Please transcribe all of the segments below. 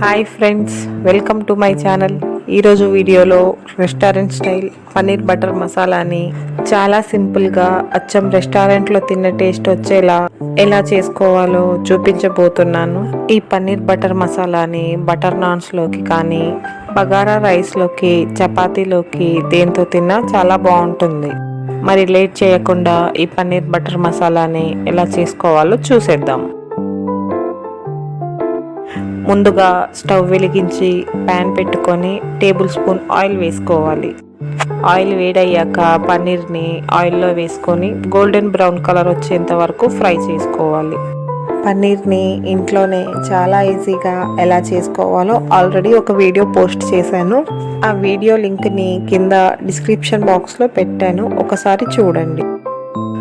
Hi friends welcome to my channel ఈరోజు వీడియోలో restaurant style paneer butter మసాలాని చాలా సింపుల్గా అచ్చం రెస్టారెంట్లో తిన్న టేస్ట్ వచ్చేలా ఎలా చేసుకోవాలో చూపించబోతున్నాను. ఈ పన్నీర్ బటర్ మసాలాని బటర్ నాన్స్లోకి కానీ బగారా రైస్లోకి చపాతీలోకి దేంతో తిన్నా చాలా బాగుంటుంది. మరి లేట్ చేయకుండా ఈ పన్నీర్ బటర్ మసాలాని ఎలా చేసుకోవాలో చూసేద్దాం. ముందుగా స్టవ్ వెలిగించి ప్యాన్ పెట్టుకొని టేబుల్ స్పూన్ ఆయిల్ వేసుకోవాలి. ఆయిల్ వేడయ్యాక పన్నీర్ని ఆయిల్లో వేసుకొని గోల్డెన్ బ్రౌన్ కలర్ వచ్చేంత వరకు ఫ్రై చేసుకోవాలి. పన్నీర్ని ఇంట్లోనే చాలా ఈజీగా ఎలా చేసుకోవాలో ఆల్రెడీ ఒక వీడియో పోస్ట్ చేశాను. ఆ వీడియో లింక్ని కింద డిస్క్రిప్షన్ బాక్స్లో పెట్టాను. ఒకసారి చూడండి.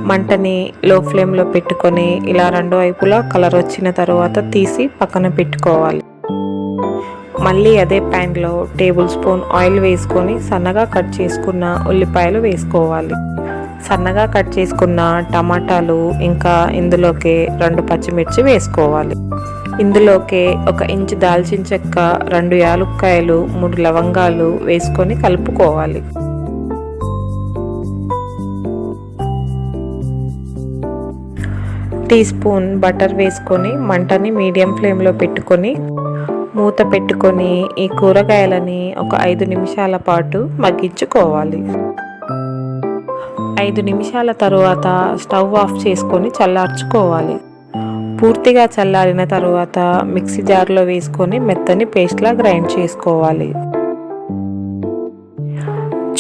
మంటని లో ఫ్లేమ్లో పెట్టుకొని ఇలా రెండు వైపులా కలర్ వచ్చిన తర్వాత తీసి పక్కన పెట్టుకోవాలి. మళ్ళీ అదే ప్యాన్లో టేబుల్ స్పూన్ ఆయిల్ వేసుకొని సన్నగా కట్ చేసుకున్న ఉల్లిపాయలు వేసుకోవాలి. సన్నగా కట్ చేసుకున్న టమాటాలు ఇంకా ఇందులోకి రెండు పచ్చిమిర్చి వేసుకోవాలి. ఇందులోకి ఒక ఇంచు దాల్చిన చెక్క రెండు యాలుక్కాయలు మూడు లవంగాలు వేసుకొని కలుపుకోవాలి. టీ స్పూన్ బటర్ వేసుకొని మంటని మీడియం ఫ్లేమ్లో పెట్టుకొని మూత పెట్టుకొని ఈ కూరగాయలని ఒక ఐదు నిమిషాల పాటు మగ్గించుకోవాలి. ఐదు నిమిషాల తరువాత స్టవ్ ఆఫ్ చేసుకొని చల్లార్చుకోవాలి. పూర్తిగా చల్లారిన తరువాత మిక్సీ జార్లో వేసుకొని మెత్తని పేస్ట్లా గ్రైండ్ చేసుకోవాలి.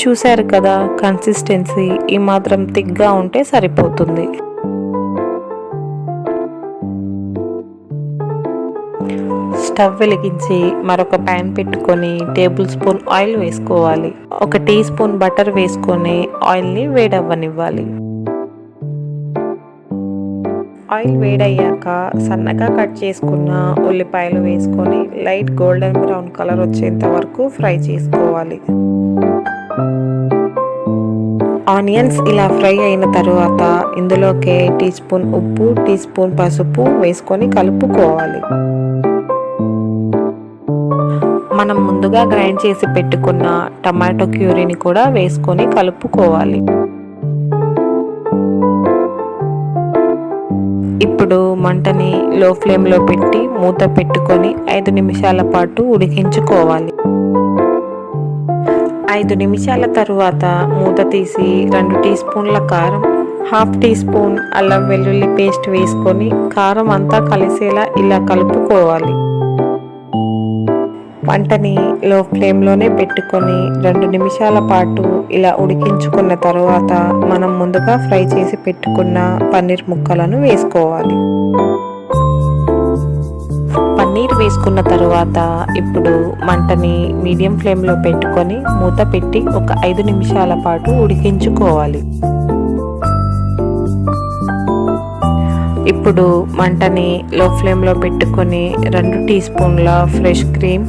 చూశారు కదా కన్సిస్టెన్సీ ఈ మాత్రం థిక్గా ఉంటే సరిపోతుంది. స్టవ్ వెలిగించి మరొక ప్యాన్ పెట్టుకొని టేబుల్ స్పూన్ ఆయిల్ వేసుకోవాలి. ఒక టీ స్పూన్ బటర్ వేసుకొని ఆయిల్ని వేడవ్వనివ్వాలి. ఆయిల్ వేడయ్యాక సన్నగా కట్ చేసుకున్న ఉల్లిపాయలు వేసుకొని లైట్ గోల్డెన్ బ్రౌన్ కలర్ వచ్చేంత వరకు ఫ్రై చేసుకోవాలి. ఆనియన్స్ ఇలా ఫ్రై అయిన తర్వాత ఇందులోకి టీ స్పూన్ ఉప్పు టీ స్పూన్ పసుపు వేసుకొని కలుపుకోవాలి. మనం ముందుగా గ్రైండ్ చేసి పెట్టుకున్న టమాటో క్యూరీని కూడా వేసుకొని కలుపుకోవాలి. ఇప్పుడు మంటని లో ఫ్లేమ్లో పెట్టి మూత పెట్టుకొని ఐదు నిమిషాల పాటు ఉడికించుకోవాలి. ఐదు నిమిషాల తరువాత మూత తీసి రెండు టీ స్పూన్ల కారం హాఫ్ టీ స్పూన్ అల్లం వెల్లుల్లి పేస్ట్ వేసుకొని కారం అంతా కలిసేలా ఇలా కలుపుకోవాలి. వంటని లో ఫ్లేమ్లోనే పెట్టుకొని రెండు నిమిషాల పాటు ఇలా ఉడికించుకున్న తర్వాత మనం ముందుగా ఫ్రై చేసి పెట్టుకున్న పన్నీర్ ముక్కలను వేసుకోవాలి. పన్నీర్ వేసుకున్న తర్వాత ఇప్పుడు మంటని మీడియం ఫ్లేమ్లో పెట్టుకొని మూత పెట్టి ఒక ఐదు నిమిషాల పాటు ఉడికించుకోవాలి. ఇప్పుడు మంటని లో ఫ్లేమ్లో పెట్టుకొని రెండు టీ స్పూన్ల ఫ్రెష్ క్రీమ్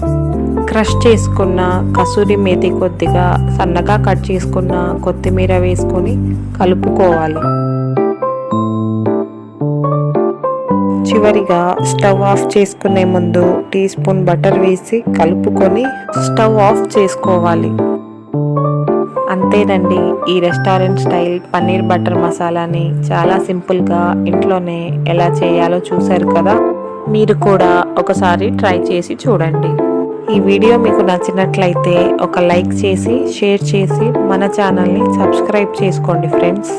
క్రష్ చేసుకున్న కసూరి మేతి కొద్దిగా సన్నగా కట్ చేసుకున్న కొత్తిమీర వేసుకొని కలుపుకోవాలి. చివరిగా స్టవ్ ఆఫ్ చేసుకునే ముందు టీ స్పూన్ బటర్ వేసి కలుపుకొని స్టవ్ ఆఫ్ చేసుకోవాలి. అంతేనండి ఈ రెస్టారెంట్ స్టైల్ పన్నీర్ బటర్ మసాలాని చాలా సింపుల్గా ఇంట్లోనే ఎలా చేయాలో చూశారు కదా? మీరు కూడా ఒకసారి ట్రై చేసి చూడండి. ఈ వీడియో మీకు నచ్చినట్లయితే ఒక లైక్ చేసి షేర్ చేసి మన ఛానల్ని సబ్స్క్రైబ్ చేసుకోండి ఫ్రెండ్స్.